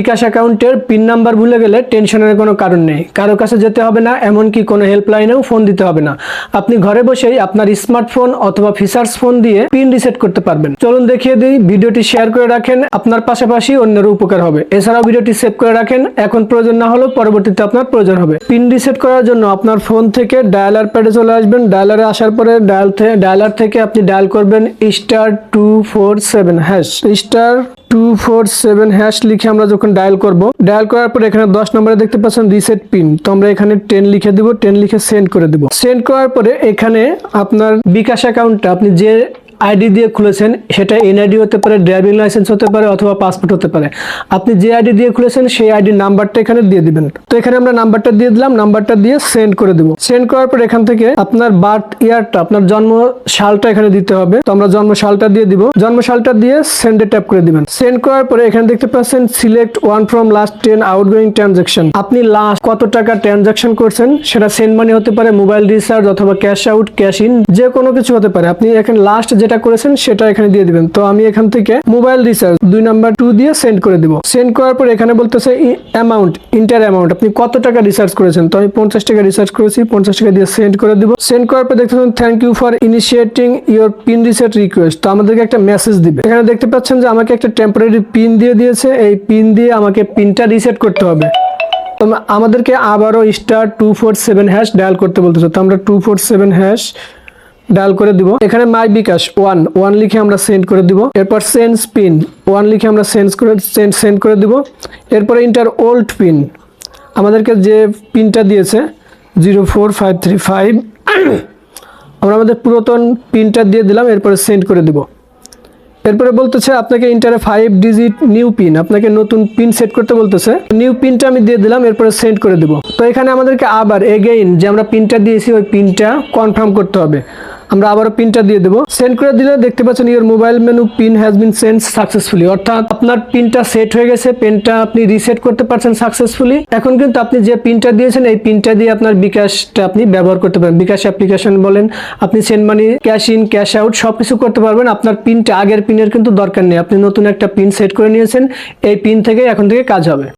বিকাশ অ্যাকাউন্টের pin number ভুলে গেলে টেনশনের কোনো কারণ নেই। কারও কাছে যেতে হবে না, এমনকি কোনো হেল্পলাইনেও ফোন দিতে হবে না। আপনি ঘরে বসেই আপনার স্মার্টফোন অথবা ফিচার্স ফোন দিয়ে পিন রিসেট করতে পারবেন। চলুন দেখিয়ে দিই, ভিডিওটি শেয়ার করে রাখেন, আপনার পাশাপাশি অন্যের উপকার হবে। এছাড়াও ভিডিওটি সেভ করে রাখেন, এখন প্রয়োজন না হলেও পরবর্তীতে আপনার প্রয়োজন হবে। পিন রিসেট করার জন্য আপনার ফোন থেকে ডায়ালার প্যাডে চলে আসবেন। ডায়ালারে আসার পরে ডায়াল ডায়ালার থেকে আপনি ডায়াল করবেন star two four seven hash star two four seven hash লিখে আমরা যখন ডায়াল করব। ডায়াল করার পর এখানে দশ নম্বরে দেখতে পাচ্ছেন রিসেট পিন তো আমরা এখানে টেন লিখে দিব টেন লিখে সেন্ড করে দিব। সেন্ড করার পরে এখানে আপনার বিকাশ অ্যাকাউন্টটা আপনি যে আইডি দিয়ে খুলেছেন, সেটা এনআইডি হতে পারে, ড্রাইভিং লাইসেন্স হতে পারে অথবা পাসপোর্ট হতে পারে। আপনি যে আইডি দিয়ে খুলেছেন, সেই আইডি নাম্বারটা এখানে দিয়ে দিবেন। তো এখানে আমরা নাম্বারটা দিয়ে দিলাম, নাম্বারটা দিয়ে সেন্ড করে দেবো। সেন্ড করার পর এখান থেকে আপনার বার্থ ইয়ারটা, আপনার জন্ম সালটা এখানে দিতে হবে। তো আমরা জন্ম সালটা দিয়ে দিব। জন্ম সালটা দিয়ে সেন্ডে ট্যাপ করে দিবেন। সেন্ড করার পরে এখানে দেখতে পাচ্ছেন, select one from last ten outgoing transaction আপনি লাস্ট কত টাকা ট্রানজাকশন করছেন, সেটা সেন্ড মানি হতে পারে মোবাইল রিচার্জ অথবা ক্যাশ আউট ক্যাশ ইন যে কোনো কিছু হতে পারে। আপনি এখানে লাস্ট যেটা করেছেন সেটা এখানে দিয়ে দিবেন। তো আমি এখান থেকে মোবাইল রিচার্জ দুই নাম্বার টু দিয়ে সেন্ড করে দিব। সেন্ড করার পর এখানে বলতেছে অ্যামাউন্ট ইন্টার অ্যামাউন্ট আপনি কত টাকা রিচার্জ করেছেন? তো আমি পঞ্চাশ টাকা রিচার্জ করেছি, পঞ্চাশ টাকা দিয়ে সেন্ড করে দিব। সেন্ড করার পর দেখতেছেন thank you for initiating your PIN reset request তো আমাদেরকে একটা মেসেজ দিবে। এখানে দেখতে পাচ্ছেন যে আমাকে একটা টেম্পোরারি পিন দিয়ে দিয়েছে। এই পিন দিয়ে আমাকে পিনটা রিসেট করতে হবে। আমাদেরকে আবারও star two four seven hash dial করতে বলতেছে। তো আমরা two four seven hash dial করে দিব। এখানে মাই বিকাশ ওয়ান ওয়ান লিখে আমরা সেন্ড করে দিব। এরপর সেন্ড পিন ওয়ান লিখে আমরা সেন্ড করে সেন্ড করে দিব। এরপরে ইন্টার ওল্ড পিন আমাদেরকে যে পিনটা দিয়েছে zero four five three five আমরা আমাদের পুরাতন পিনটা দিয়ে দিলাম, এরপরে সেন্ড করে দিব। এরপরে বলতেছে, আপনাকে ইন্টারে ফাইভ ডিজিট নিউ পিন আপনাকে নতুন পিন সেট করতে বলতেছে। নিউ পিনটা আমি দিয়ে দিলাম, এরপরে সেন্ড করে দেব। তো এখানে আমাদেরকে আবার এগেইন যে আমরা পিনটা দিয়েছি, ওই পিনটা কনফার্ম করতে হবে। আমরা আবারও পিনটা দিয়ে দেবো। সেন্ড করে দিলে দেখতে পাচ্ছেন your mobile menu PIN has been send successfully অর্থাৎ আপনার পিনটা সেট হয়ে গেছে পিনটা আপনি রিসেট করতে পারছেন সাকসেসফুলি এখন কিন্তু আপনি যে পিনটা দিয়েছেন, এই পিনটা দিয়ে আপনার বিকাশটা আপনি ব্যবহার করতে পারেন। বিকাশ অ্যাপ্লিকেশন বলেন, আপনি send money cash in cash out সব কিছু করতে পারবেন। আপনার পিনটা আগের পিনের কিন্তু দরকার নেই। আপনি নতুন একটা পিন সেট করে নিয়েছেন, এই পিন থেকে এখন থেকে কাজ হবে।